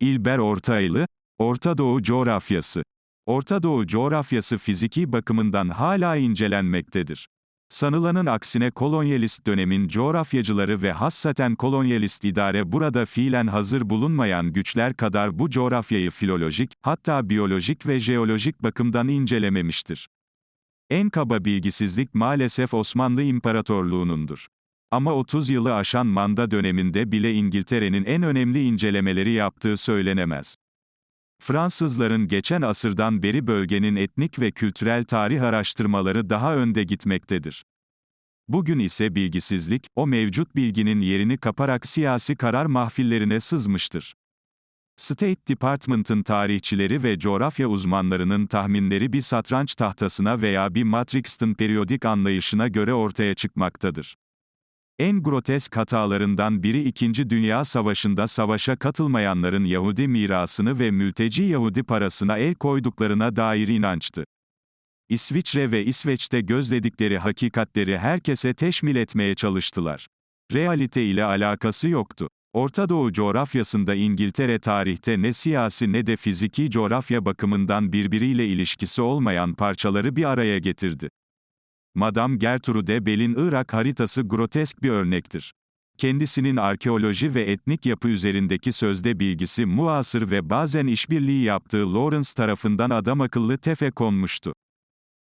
İlber Ortaylı, Orta Doğu coğrafyası. Orta Doğu coğrafyası fiziki bakımından hala incelenmektedir. Sanılanın aksine kolonyalist dönemin coğrafyacıları ve hassaten kolonyalist idare burada fiilen hazır bulunmayan güçler kadar bu coğrafyayı filolojik, hatta biyolojik ve jeolojik bakımdan incelememiştir. En kaba bilgisizlik maalesef Osmanlı İmparatorluğu'nundur. Ama 30 yılı aşan manda döneminde bile İngiltere'nin en önemli incelemeleri yaptığı söylenemez. Fransızların geçen asırdan beri bölgenin etnik ve kültürel tarih araştırmaları daha önde gitmektedir. Bugün ise bilgisizlik, o mevcut bilginin yerini kaparak siyasi karar mahfillerine sızmıştır. State Department'ın tarihçileri ve coğrafya uzmanlarının tahminleri bir satranç tahtasına veya bir Matrix'ın periyodik anlayışına göre ortaya çıkmaktadır. En grotesk hatalarından biri İkinci Dünya Savaşı'nda savaşa katılmayanların Yahudi mirasını ve mülteci Yahudi parasına el koyduklarına dair inançtı. İsviçre ve İsveç'te gözledikleri hakikatleri herkese teşmil etmeye çalıştılar. Realite ile alakası yoktu. Orta Doğu coğrafyasında İngiltere tarihte ne siyasi ne de fiziki coğrafya bakımından birbiriyle ilişkisi olmayan parçaları bir araya getirdi. Madame Gertrude Bell'in Irak haritası grotesk bir örnektir. Kendisinin arkeoloji ve etnik yapı üzerindeki sözde bilgisi muasır ve bazen işbirliği yaptığı Lawrence tarafından adamakıllı tefe konmuştu.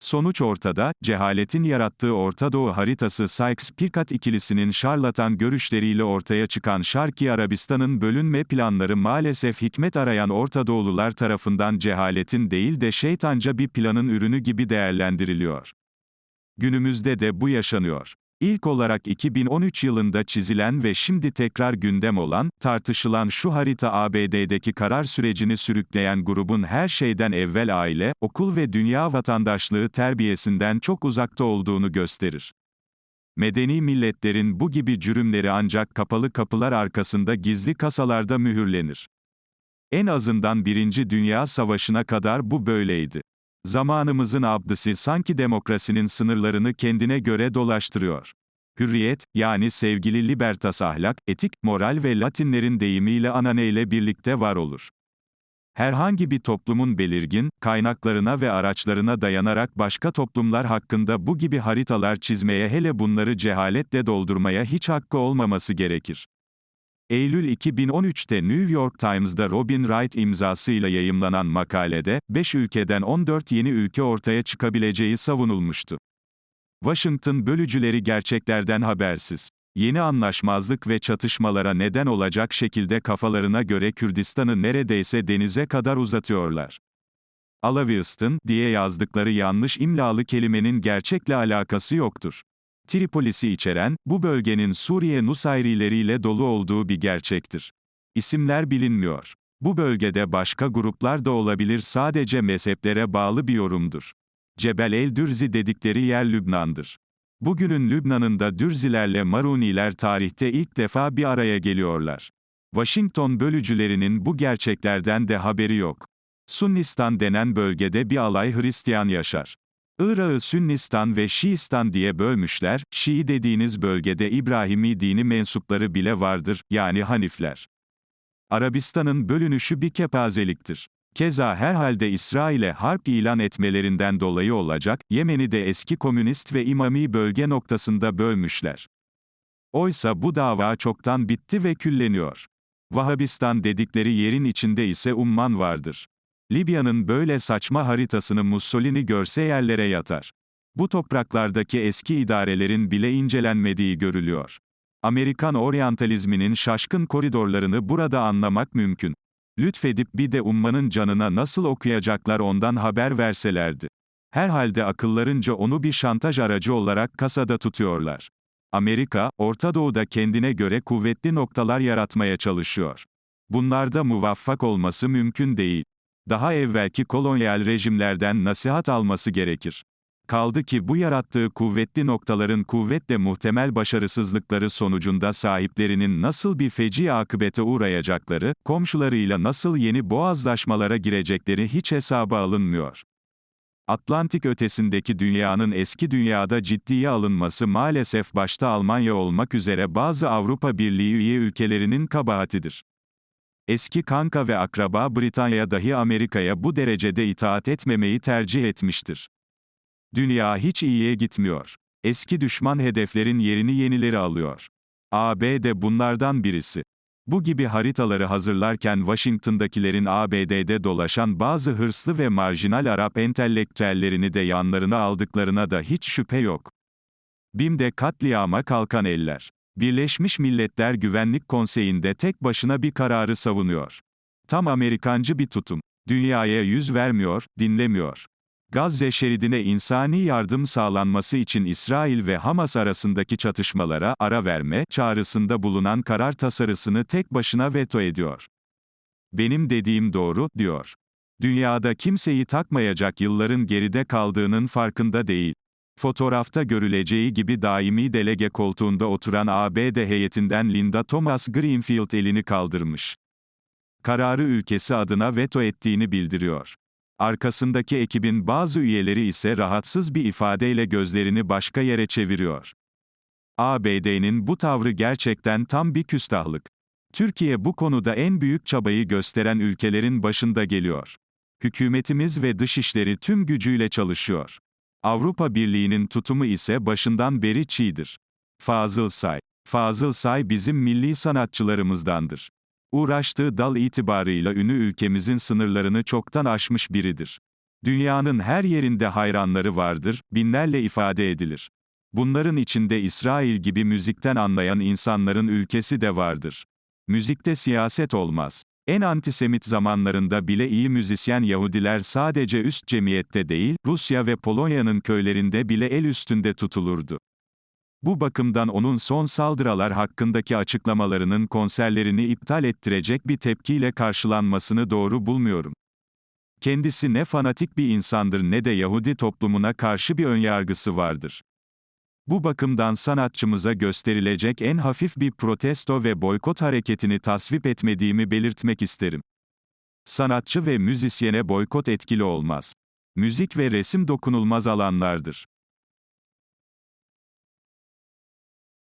Sonuç ortada, cehaletin yarattığı Orta Doğu haritası Sykes-Picot ikilisinin şarlatan görüşleriyle ortaya çıkan Şarki Arabistan'ın bölünme planları maalesef hikmet arayan Orta Doğulular tarafından cehaletin değil de şeytanca bir planın ürünü gibi değerlendiriliyor. Günümüzde de bu yaşanıyor. İlk olarak 2013 yılında çizilen ve şimdi tekrar gündem olan, tartışılan şu harita ABD'deki karar sürecini sürükleyen grubun her şeyden evvel aile, okul ve dünya vatandaşlığı terbiyesinden çok uzakta olduğunu gösterir. Medeni milletlerin bu gibi cürümleri ancak kapalı kapılar arkasında gizli kasalarda mühürlenir. En azından Birinci Dünya Savaşı'na kadar bu böyleydi. Zamanımızın abdisi sanki demokrasinin sınırlarını kendine göre dolaştırıyor. Hürriyet, yani sevgili libertas ahlak, etik, moral ve Latinlerin deyimiyle anane ile birlikte var olur. Herhangi bir toplumun belirgin, kaynaklarına ve araçlarına dayanarak başka toplumlar hakkında bu gibi haritalar çizmeye hele bunları cehaletle doldurmaya hiç hakkı olmaması gerekir. Eylül 2013'te New York Times'da Robin Wright imzasıyla yayımlanan makalede, 5 ülkeden 14 yeni ülke ortaya çıkabileceği savunulmuştu. Washington bölücüleri gerçeklerden habersiz. Yeni anlaşmazlık ve çatışmalara neden olacak şekilde kafalarına göre Kürdistan'ı neredeyse denize kadar uzatıyorlar. Alavistan diye yazdıkları yanlış imlalı kelimenin gerçekle alakası yoktur. Tripolis'i içeren, bu bölgenin Suriye Nusayrileriyle dolu olduğu bir gerçektir. İsimler bilinmiyor. Bu bölgede başka gruplar da olabilir sadece mezheplere bağlı bir yorumdur. Cebel el Dürzi dedikleri yer Lübnan'dır. Bugünün Lübnan'ında Dürzilerle Maruniler tarihte ilk defa bir araya geliyorlar. Washington bölücülerinin bu gerçeklerden de haberi yok. Sunnistan denen bölgede bir alay Hristiyan yaşar. Irak'ı Sünnistan ve Şiistan diye bölmüşler, Şii dediğiniz bölgede İbrahimi dini mensupları bile vardır, yani Hanifler. Arabistan'ın bölünüşü bir kepazeliktir. Keza herhalde İsrail'e harp ilan etmelerinden dolayı olacak, Yemen'i de eski komünist ve imami bölge noktasında bölmüşler. Oysa bu dava çoktan bitti ve külleniyor. Vahabistan dedikleri yerin içinde ise umman vardır. Libya'nın böyle saçma haritasını Mussolini görse yerlere yatar. Bu topraklardaki eski idarelerin bile incelenmediği görülüyor. Amerikan oryantalizminin şaşkın koridorlarını burada anlamak mümkün. Lütfedip bir de ummanın canına nasıl okuyacaklar ondan haber verselerdi. Herhalde akıllarınca onu bir şantaj aracı olarak kasada tutuyorlar. Amerika, Orta Doğu'da kendine göre kuvvetli noktalar yaratmaya çalışıyor. Bunlarda muvaffak olması mümkün değil. Daha evvelki kolonyal rejimlerden nasihat alması gerekir. Kaldı ki bu yarattığı kuvvetli noktaların kuvvetle muhtemel başarısızlıkları sonucunda sahiplerinin nasıl bir feci akıbete uğrayacakları, komşularıyla nasıl yeni boğazlaşmalara girecekleri hiç hesaba alınmıyor. Atlantik ötesindeki dünyanın eski dünyada ciddiye alınması maalesef başta Almanya olmak üzere bazı Avrupa Birliği üye ülkelerinin kabahatidir. Eski kanka ve akraba Britanya dahi Amerika'ya bu derecede itaat etmemeyi tercih etmiştir. Dünya hiç iyiye gitmiyor. Eski düşman hedeflerin yerini yenileri alıyor. ABD bunlardan birisi. Bu gibi haritaları hazırlarken Washington'dakilerin ABD'de dolaşan bazı hırslı ve marjinal Arap entelektüellerini de yanlarına aldıklarına da hiç şüphe yok. BİM'de katliama kalkan eller. Birleşmiş Milletler Güvenlik Konseyi'nde tek başına bir kararı savunuyor. Tam Amerikancı bir tutum. Dünyaya yüz vermiyor, dinlemiyor. Gazze şeridine insani yardım sağlanması için İsrail ve Hamas arasındaki çatışmalara ara verme çağrısında bulunan karar tasarısını tek başına veto ediyor. Benim dediğim doğru, diyor. Dünyada kimseyi takmayacak yılların geride kaldığının farkında değil. Fotoğrafta görüleceği gibi daimi delege koltuğunda oturan ABD heyetinden Linda Thomas Greenfield elini kaldırmış. Kararı ülkesi adına veto ettiğini bildiriyor. Arkasındaki ekibin bazı üyeleri ise rahatsız bir ifadeyle gözlerini başka yere çeviriyor. ABD'nin bu tavrı gerçekten tam bir küstahlık. Türkiye bu konuda en büyük çabayı gösteren ülkelerin başında geliyor. Hükümetimiz ve dışişleri tüm gücüyle çalışıyor. Avrupa Birliği'nin tutumu ise başından beri çiğdir. Fazıl Say. Fazıl Say bizim milli sanatçılarımızdandır. Uğraştığı dal itibarıyla ünü ülkemizin sınırlarını çoktan aşmış biridir. Dünyanın her yerinde hayranları vardır, binlerle ifade edilir. Bunların içinde İsrail gibi müzikten anlayan insanların ülkesi de vardır. Müzikte siyaset olmaz. En antisemit zamanlarında bile iyi müzisyen Yahudiler sadece üst cemiyette değil, Rusya ve Polonya'nın köylerinde bile el üstünde tutulurdu. Bu bakımdan onun son saldırılar hakkındaki açıklamalarının konserlerini iptal ettirecek bir tepkiyle karşılanmasını doğru bulmuyorum. Kendisi ne fanatik bir insandır ne de Yahudi toplumuna karşı bir önyargısı vardır. Bu bakımdan sanatçımıza gösterilecek en hafif bir protesto ve boykot hareketini tasvip etmediğimi belirtmek isterim. Sanatçı ve müzisyene boykot etkili olmaz. Müzik ve resim dokunulmaz alanlardır.